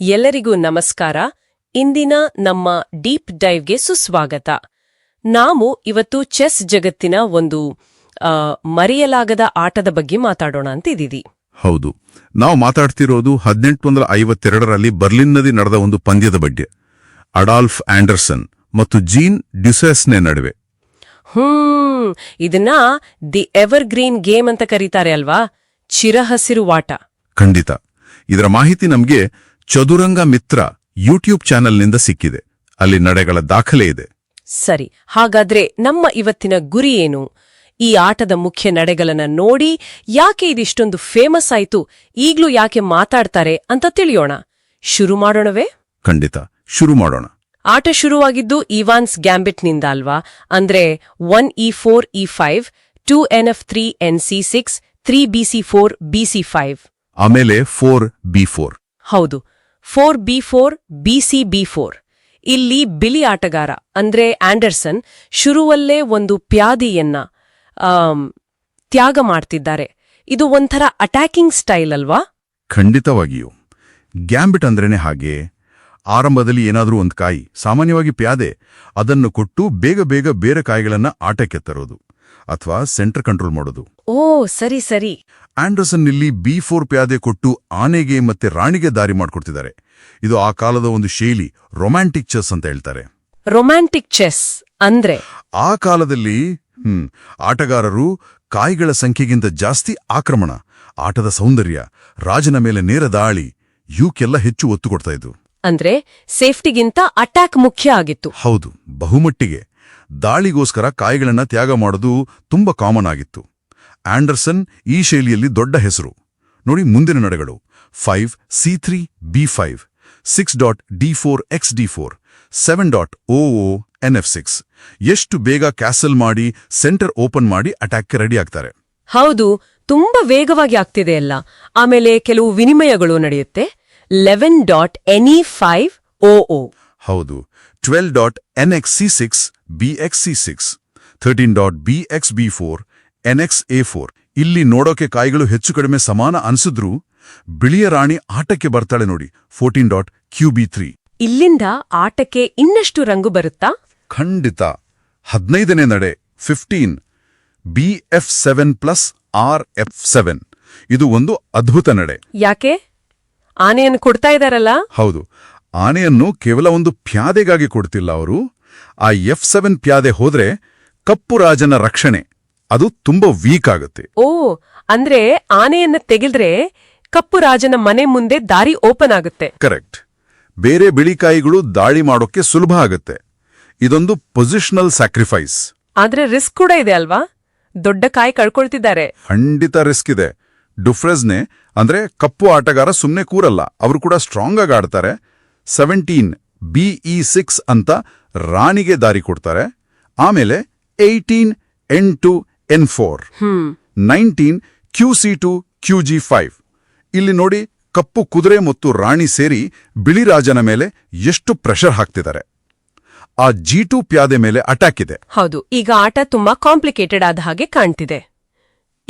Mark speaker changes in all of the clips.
Speaker 1: ಎಲ್ಲರಿಗೂ ನಮಸ್ಕಾರ. ಇಂದಿನ ನಮ್ಮ ಡೀಪ್ ಡೈವ್ಗೆ ಸುಸ್ವಾಗತ. ನಾವು ಇವತ್ತು ಚೆಸ್ ಜಗತ್ತಿನ ಒಂದು ಮರೆಯಲಾಗದ ಆಟದ ಬಗ್ಗೆ ಮಾತಾಡೋಣ ಅಂತ ಇದ್ದೀವಿ
Speaker 2: ಹೌದು. ನಾವು ಮಾತಾಡ್ತಿರೋದು ಹದಿನೆಂಟು ವಂದರ ಐವತ್ತೆರಡರಲ್ಲಿ ಬರ್ಲಿನ್ನಲ್ಲಿ ನಡೆದ ಒಂದು ಪಂದ್ಯದ ಬಗ್ಗೆ. ಅಡಾಲ್ಫ್ ಆಂಡರ್ಸನ್ ಮತ್ತು ಜೀನ್ ಡ್ಯುಸೆಸ್ನೆ ನಡುವೆ.
Speaker 1: ಹ್ಮ್ ಇದನ್ನ ದಿ ಎವರ್ ಗ್ರೀನ್ ಗೇಮ್ ಅಂತ ಕರೀತಾರೆ ಅಲ್ವಾ? ಚಿರಹಸಿರು ವಾಟ.
Speaker 2: ಖಂಡಿತ. ಇದರ ಮಾಹಿತಿ ನಮಗೆ ಚದುರಂಗ ಮಿತ್ರ ಯೂಟ್ಯೂಬ್ ಚಾನೆಲ್ನಿಂದ ಸಿಕ್ಕಿದೆ. ಅಲ್ಲಿ ನಡೆಗಳ ದಾಖಲೆ ಇದೆ.
Speaker 1: ಸರಿ ಹಾಗಾದ್ರೆ ನಮ್ಮ ಇವತ್ತಿನ ಗುರಿ ಏನು? ಈ ಆಟದ ಮುಖ್ಯ ನಡೆಗಳನ್ನ ನೋಡಿ ಯಾಕೆ ಇದಿಷ್ಟೊಂದು ಫೇಮಸ್ ಆಯ್ತು ಈಗ್ಲೂ ಯಾಕೆ ಮಾತಾಡ್ತಾರೆ ಅಂತ ತಿಳಿಯೋಣ. ಶುರು ಮಾಡೋಣವೇ?
Speaker 2: ಖಂಡಿತ ಶುರು ಮಾಡೋಣ.
Speaker 1: ಆಟ ಶುರುವಾಗಿದ್ದು ಇವಾನ್ಸ್ ಗ್ಯಾಂಬಿಟ್ನಿಂದ ಅಲ್ವಾ? ಅಂದ್ರೆ one E four E five two N F three N C six three B C four B C five.
Speaker 2: ಆಮೇಲೆ ಫೋರ್ ಬಿ ಫೋರ್.
Speaker 1: ಹೌದು four B four B C B four. ಇಲ್ಲಿ ಬಿಲಿ ಆಟಗಾರ ಅಂದ್ರೆ ಆಂಡರ್ಸನ್ ಶುರುವಲ್ಲೇ ಒಂದು ಪ್ಯಾದಿಯನ್ನ ತ್ಯಾಗ ಮಾಡ್ತಿದ್ದಾರೆ. ಇದು ಒಂಥರ ಅಟ್ಯಾಕಿಂಗ್ ಸ್ಟೈಲ್ ಅಲ್ವಾ?
Speaker 2: ಖಂಡಿತವಾಗಿಯೂ. ಗ್ಯಾಂಬಿಟ್ ಅಂದ್ರೇನೆ ಹಾಗೆ. ಆರಂಭದಲ್ಲಿ ಏನಾದರೂ ಒಂದು ಕಾಯಿ ಸಾಮಾನ್ಯವಾಗಿ ಪ್ಯಾದೆ ಅದನ್ನು ಕೊಟ್ಟು ಬೇಗ ಬೇಗ ಬೇರೆ ಕಾಯಿಗಳನ್ನ ಆಟಕ್ಕೆ ತರೋದು ಅಥವಾ ಸೆಂಟರ್ ಕಂಟ್ರೋಲ್ ಮಾಡೋದು.
Speaker 1: ಓ ಸರಿ ಸರಿ.
Speaker 2: ಆಂಡರ್ಸನ್ ಇಲ್ಲಿ ಬಿ ಫೋರ್ ಪ್ಯಾದೆ ಕೊಟ್ಟು ಆನೆಗೆ ಮತ್ತೆ ರಾಣಿಗೆ ದಾರಿ ಮಾಡಿಕೊಡ್ತಿದ್ದಾರೆ. ಇದು ಆ ಕಾಲದ ಒಂದು ಶೈಲಿ ರೊಮ್ಯಾಂಟಿಕ್ ಚೆಸ್ ಅಂತ ಹೇಳ್ತಾರೆ.
Speaker 1: ರೊಮ್ಯಾಂಟಿಕ್ ಚೆಸ್ ಅಂದ್ರೆ?
Speaker 2: ಆ ಕಾಲದಲ್ಲಿ ಹ್ಮ್ ಆಟಗಾರರು ಕಾಯಿಗಳ ಸಂಖ್ಯೆಗಿಂತ ಜಾಸ್ತಿ ಆಕ್ರಮಣ ಆಟದ ಸೌಂದರ್ಯ ರಾಜನ ಮೇಲೆ ನೇರ ದಾಳಿ ಇವಕ್ಕೆಲ್ಲ ಹೆಚ್ಚು ಒತ್ತು ಕೊಡ್ತಾ ಇದ್ರು
Speaker 1: ಅಂದ್ರೆ ಸೇಫ್ಟಿಗಿಂತ ಅಟ್ಯಾಕ್ ಮುಖ್ಯ ಆಗಿತ್ತು.
Speaker 2: ಹೌದು ಬಹುಮಟ್ಟಿಗೆ. ದಾಳಿಗೋಸ್ಕರ ಕಾಯಿಗಳನ್ನ ತ್ಯಾಗ ಮಾಡೋದು ತುಂಬಾ ಕಾಮನ್ ಆಗಿತ್ತು. ಆಂಡರ್ಸನ್ ಈ ಶೈಲಿಯಲ್ಲಿ ದೊಡ್ಡ ಹೆಸರು. ನೋಡಿ ಮುಂದಿನ ನಡೆಗಳು. Five C three B five six dot D four X D four seven dot O O N F six. ಎಷ್ಟು ಬೇಗ ಕ್ಯಾಸಲ್ ಮಾಡಿ ಸೆಂಟರ್ ಓಪನ್ ಮಾಡಿ ಅಟ್ಯಾಕ್ಗೆ ರೆಡಿ ಆಗ್ತಾರೆ.
Speaker 1: ಹೌದು ತುಂಬಾ ವೇಗವಾಗಿ ಆಗ್ತಿದೆ ಎಲ್ಲ ಆಮೇಲೆ ಕೆಲವು ವಿನಿಮಯಗಳು ನಡೆಯುತ್ತೆ. Eleven dot N e five O O.
Speaker 2: ಹೌದು twelve dot N X C six B X C six thirteen dot B X B four N X A four. ಇಲ್ಲಿ ನೋಡೋಕೆ ಕಾಯಿಗಳು ಹೆಚ್ಚು ಕಡಿಮೆ ಸಮಾನ ಅನ್ಸಿದ್ರೂ ಬಿಳಿಯ ರಾಣಿ ಆಟಕ್ಕೆ ಬರ್ತಾಳೆ ನೋಡಿ fourteen dot Q B three.
Speaker 1: ಇಲ್ಲಿಂದ ಆಟಕ್ಕೆ ಇನ್ನಷ್ಟು ರಂಗು ಬರುತ್ತಾ?
Speaker 2: ಖಂಡಿತ. ಹದಿನೈದನೇ ನಡೆ fifteen. B F seven plus R F seven. ಇದು ಒಂದು ಅದ್ಭುತ ನಡೆ.
Speaker 1: ಯಾಕೆ? ಆನೆಯನ್ನು ಕೊಡ್ತಾ ಇದಾರಲ್ಲ
Speaker 2: ಹೌದು. ಆನೆಯನ್ನು ಕೇವಲ ಒಂದು ಪ್ಯಾದೆಗಾಗಿ ಕೊಡ್ತಿಲ್ಲ ಅವರು. ಆ ಎಫ್ ಸೆವೆನ್ ಪ್ಯಾದೆ ಹೋದ್ರೆ ಕಪ್ಪು ರಾಜನ ರಕ್ಷಣೆ. ಅದು ತುಂಬಾ ವೀಕ್ ಆಗುತ್ತೆ.
Speaker 1: ಓ ಅಂದ್ರೆ ಆನೆಯನ್ನ ತೆಗೆದ್ರೆ ಕಪ್ಪು ರಾಜನ ಮನೆ ಮುಂದೆ ದಾರಿ ಓಪನ್ ಆಗುತ್ತೆ.
Speaker 2: ಕರೆಕ್ಟ್ ಬೇರೆ ಬಿಳಿಕಾಯಿಗಳು ದಾಳಿ ಮಾಡೋಕೆ ಸುಲಭ ಆಗುತ್ತೆ. ಇದೊಂದು ಪೊಸಿಷನಲ್ ಸ್ಯಾಕ್ರಿಫೈಸ್
Speaker 1: ಆದ್ರೆ ರಿಸ್ಕ್ ಕೂಡ ಇದೆ ಅಲ್ವಾ? ದೊಡ್ಡ ಕಾಯಿ ಕಳ್ಕೊಳ್ತಿದ್ದಾರೆ.
Speaker 2: ಖಂಡಿತ ರಿಸ್ಕ್ ಇದೆ. ಡುಫ್ರೆಸ್ನೆ ಅಂದ್ರೆ ಕಪ್ಪು ಆಟಗಾರ ಸುಮ್ನೆ ಕೂರಲ್ಲ ಅವರು ಕೂಡ ಸ್ಟ್ರಾಂಗ್ ಆಗಿ ಆಡ್ತಾರೆ. ಸೆವೆಂಟೀನ್ ಬಿಇ ಸಿಕ್ಸ್ ಅಂತ ರಾಣಿಗೆ ದಾರಿ ಕೊಡ್ತಾರೆ. ಆಮೇಲೆ ಏಯ್ಟೀನ್ ಎಂಟು N four. Nineteen Q C two Q G five. ಇಲ್ಲಿ ನೋಡಿ ಕಪ್ಪು ಕುದುರೆ ಮತ್ತು ರಾಣಿ ಸೇರಿ ಬಿಳಿ ರಾಜನ ಮೇಲೆ ಎಷ್ಟು ಪ್ರೆಷರ್ ಹಾಕ್ತಿದ್ದಾರೆ. ಆ ಜಿ ಟು ಪ್ಯಾದೆ ಮೇಲೆ ಅಟ್ಯಾಕ್ ಇದೆ.
Speaker 1: ಹೌದು ಈಗ ಆಟ ತುಂಬಾ ಕಾಂಪ್ಲಿಕೇಟೆಡ್ ಆದ ಹಾಗೆ ಕಾಣ್ತಿದೆ.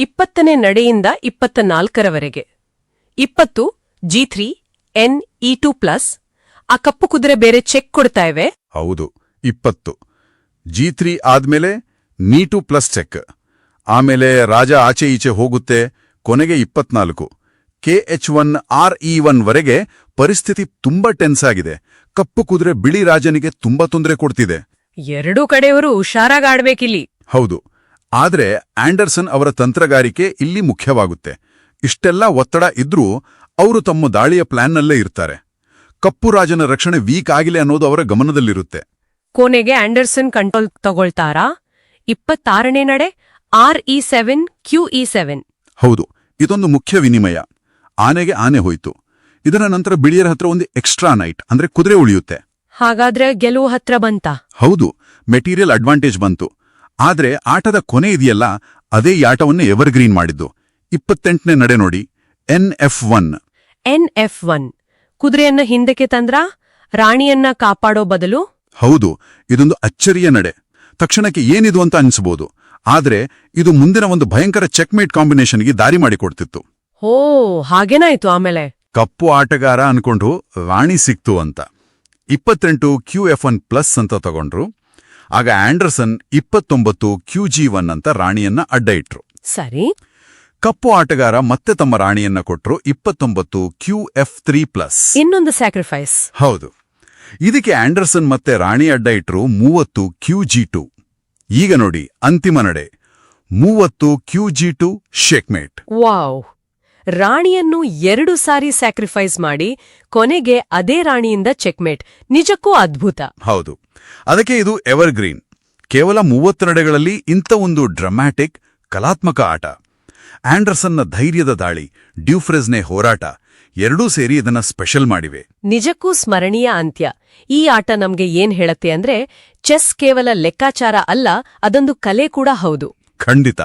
Speaker 1: ಇಪ್ಪತ್ತನೇ ನಡೆಯಿಂದ ಇಪ್ಪತ್ತ ನಾಲ್ಕರವರೆಗೆ ಇಪ್ಪತ್ತು G three N E two plus ಆ ಕಪ್ಪು ಕುದುರೆ ಬೇರೆ ಚೆಕ್ ಕೊಡ್ತಾ ಇವೆ.
Speaker 2: ಹೌದು ಇಪ್ಪತ್ತು. ಜಿ ತ್ರೀ ಆದ್ಮೇಲೆ ನೀಟು ಪ್ಲಸ್ ಚೆಕ್ ಆಮೇಲೆ ರಾಜ ಆಚೆ ಈಚೆ ಹೋಗುತ್ತೆ ಕೊನೆಗೆ ಇಪ್ಪತ್ನಾಲ್ಕು. K H one R E one ವರೆಗೆ ಪರಿಸ್ಥಿತಿ ತುಂಬಾ ಟೆನ್ಸ್ ಆಗಿದೆ. ಕಪ್ಪು ಕುದುರೆ ಬಿಳಿ ರಾಜನಿಗೆ ತುಂಬಾ ತೊಂದರೆ ಕೊಡ್ತಿದೆ.
Speaker 1: ಎರಡೂ ಕಡೆಯವರು ಹುಷಾರಾಗಾಡ್ಬೇಕಿಲ್ಲಿ.
Speaker 2: ಹೌದು. ಆದ್ರೆ ಆಂಡರ್ಸನ್ ಅವರ ತಂತ್ರಗಾರಿಕೆ ಇಲ್ಲಿ ಮುಖ್ಯವಾಗುತ್ತೆ. ಇಷ್ಟೆಲ್ಲ ಒತ್ತಡ ಇದ್ರೂ ಅವರು ತಮ್ಮ ದಾಳಿಯ ಪ್ಲಾನ್ನಲ್ಲೇ ಇರ್ತಾರೆ. ಕಪ್ಪು ರಾಜನ ರಕ್ಷಣೆ ವೀಕ್ ಆಗಿಲ್ಲ ಅನ್ನೋದು ಅವರ ಗಮನದಲ್ಲಿರುತ್ತೆ.
Speaker 1: ಕೊನೆಗೆ ಆಂಡರ್ಸನ್ ಕಂಟ್ರೋಲ್ ತಗೊಳ್ತಾರಾ? ಇಪ್ಪತ್ತಾರನೇ ನಡೆ? R E seven Q E seven.
Speaker 2: ಹೌದು ಇದೊಂದು ಮುಖ್ಯ ವಿನಿಮಯ. ಆನೆಗೆ ಆನೆ ಹೋಯ್ತು. ಇದರ ನಂತರ ಬಿಳಿಯರ ಹತ್ರ ಒಂದು ಎಕ್ಸ್ಟ್ರಾ ನೈಟ್ ಅಂದ್ರೆ ಕುದುರೆ ಉಳಿಯುತ್ತೆ.
Speaker 1: ಹಾಗಾದ್ರೆ ಗೆಲುವು ಹತ್ರ ಬಂತಾ?
Speaker 2: ಹೌದು ಮೆಟೀರಿಯಲ್ ಅಡ್ವಾಂಟೇಜ್ ಬಂತು. ಆದ್ರೆ ಆಟದ ಕೊನೆ ಇದೆಯಲ್ಲ ಅದೇ ಈ ಆಟವನ್ನೇ ಎವರ್ಗ್ರೀನ್ ಮಾಡಿದ್ದು. ಇಪ್ಪತ್ತೆಂಟನೇ ನಡೆ ನೋಡಿ N F one.
Speaker 1: N F one. ಕುದುರೆಯನ್ನ ಹಿಂದಕ್ಕೆ ತಂದ್ರ? ರಾಣಿಯನ್ನ ಕಾಪಾಡೋ ಬದಲು?
Speaker 2: ಹೌದು ಇದೊಂದು ಅಚ್ಚರಿಯ ನಡೆ. ತಕ್ಷಣಕ್ಕೆ ಏನಿದು ಅಂತ ಅನಿಸಬಹುದು ಆದ್ರೆ ಇದು ಮುಂದಿನ ಒಂದು ಭಯಂಕರ ಚೆಕ್ಮೇಟ್ ಕಾಂಬಿನೇಷನ್ಗೆ ದಾರಿ ಮಾಡಿಕೊಡ್ತಿತ್ತು.
Speaker 1: ಹೋ ಹಾಗೇನಾಯ್ತು ಆಮೇಲೆ?
Speaker 2: ಕಪ್ಪು ಆಟಗಾರ ಅನ್ಕೊಂಡು ರಾಣಿ ಸಿಕ್ತು ಅಂತ. ಇಪ್ಪತ್ತೆಂಟು ಕ್ಯೂ ಎಫ್ ಒನ್ ಪ್ಲಸ್ ಅಂತ ತಗೊಂಡ್ರು. ಆಗ ಆಂಡರ್ಸನ್ ಇಪ್ಪತ್ತೊಂಬತ್ತು ಕ್ಯೂ ಜಿ ಒನ್ ಅಂತ ರಾಣಿಯನ್ನ ಅಡ್ಡ ಇಟ್ರು
Speaker 1: ಸರಿ.
Speaker 2: ಕಪ್ಪು ಆಟಗಾರ ಮತ್ತೆ ತಮ್ಮ ರಾಣಿಯನ್ನ ಕೊಟ್ರು ಇಪ್ಪತ್ತೊಂಬತ್ತು ಕ್ಯೂ ಎಫ್ ತ್ರೀ ಪ್ಲಸ್.
Speaker 1: ಇನ್ನೊಂದು ಸ್ಯಾಕ್ರಿಫೈಸ್.
Speaker 2: ಹೌದು. ಇದಕ್ಕೆ ಆಂಡರ್ಸನ್ ಮತ್ತೆ ರಾಣಿ ಅಡ್ಡ ಇಟ್ರು ಮೂವತ್ತು ಕ್ಯೂ ಜಿ ಟು. ಈಗ ನೋಡಿ ಅಂತಿಮ ನಡೆ. ಮೂವತ್ತು Q G two checkmate
Speaker 1: wow. ರಾಣಿಯನ್ನು ಎರಡು ಸಾರಿ ಸ್ಯಾಕ್ರಿಫೈಸ್ ಮಾಡಿ ಕೊನೆಗೆ ಅದೇ ರಾಣಿಯಿಂದ ಚೆಕ್ಮೇಟ್. ನಿಜಕ್ಕೂ ಅದ್ಭುತ.
Speaker 2: ಹೌದು. ಅದಕ್ಕೆ ಇದು ಎವರ್ಗ್ರೀನ್ ಕೇವಲ ಮೂವತ್ತು ನಡೆಗಳಲ್ಲಿ ಇಂಥ ಒಂದು ಡ್ರಮ್ಯಾಟಿಕ್ ಕಲಾತ್ಮಕ ಆಟ. ಆಂಡರ್ಸನ್ನ ಧೈರ್ಯದ ದಾಳಿ ಡ್ಯೂಫ್ರೆಸ್ನೆ ಹೋರಾಟ ಎರಡೂ ಸೇರಿ ಇದನ್ನ ಸ್ಪೆಷಲ್ ಮಾಡಿವೆ.
Speaker 1: ನಿಜಕ್ಕೂ ಸ್ಮರಣೀಯ ಅಂತ್ಯ. ಈ ಆಟ ನಮ್ಗೆ ಏನ್ ಹೇಳತ್ತೆ ಅಂದ್ರೆ ಚೆಸ್ ಕೇವಲ ಲೆಕ್ಕಾಚಾರ ಅಲ್ಲ ಅದೊಂದು ಕಲೆ ಕೂಡ ಹೌದು.
Speaker 2: ಖಂಡಿತ.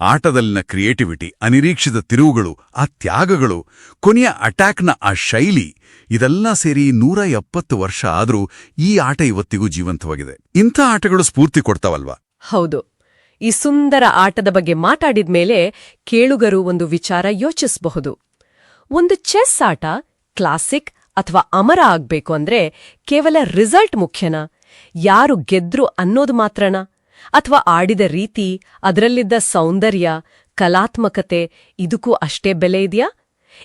Speaker 2: ಆಟದಲ್ಲಿನ ಕ್ರಿಯೇಟಿವಿಟಿ ಅನಿರೀಕ್ಷಿತ ತಿರುವುಗಳು ಆ ತ್ಯಾಗಗಳು ಕೊನೆಯ ಅಟ್ಯಾಕ್ನ ಆ ಶೈಲಿ ಇದೆಲ್ಲ ಸೇರಿ ನೂರ ಎಪ್ಪತ್ತು ವರ್ಷ ಆದರೂ ಈ ಆಟ ಇವತ್ತಿಗೂ ಜೀವಂತವಾಗಿದೆ. ಇಂಥ ಆಟಗಳು ಸ್ಫೂರ್ತಿ ಕೊಡ್ತಾವಲ್ವಾ?
Speaker 1: ಹೌದು. ಈ ಸುಂದರ ಆಟದ ಬಗ್ಗೆ ಮಾತಾಡಿದ್ಮೇಲೆ ಕೇಳುಗರು ಒಂದು ವಿಚಾರ ಯೋಚಿಸಬಹುದು. ಒಂದು ಚೆಸ್ ಆಟ ಕ್ಲಾಸಿಕ್ ಅಥವಾ ಅಮರ ಆಗ್ಬೇಕು ಅಂದ್ರೆ ಕೇವಲ ರಿಸಲ್ಟ್ ಮುಖ್ಯನಾ? ಯಾರು ಗೆದ್ರು ಅನ್ನೋದು ಮಾತ್ರನಾ? ಅಥವಾ ಆಡಿದ ರೀತಿ, ಅದರಲ್ಲಿದ್ದ ಸೌಂದರ್ಯ, ಕಲಾತ್ಮಕತೆ, ಇದಕ್ಕೂ ಅಷ್ಟೇ ಬೆಲೆ ಇದೆಯಾ?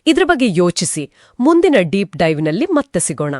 Speaker 1: ಇದ್ರ ಬಗ್ಗೆ ಯೋಚಿಸಿ, ಮುಂದಿನ ಡೀಪ್ ಡೈವ್ನಲ್ಲಿ ಮತ್ತೆ ಸಿಗೋಣ.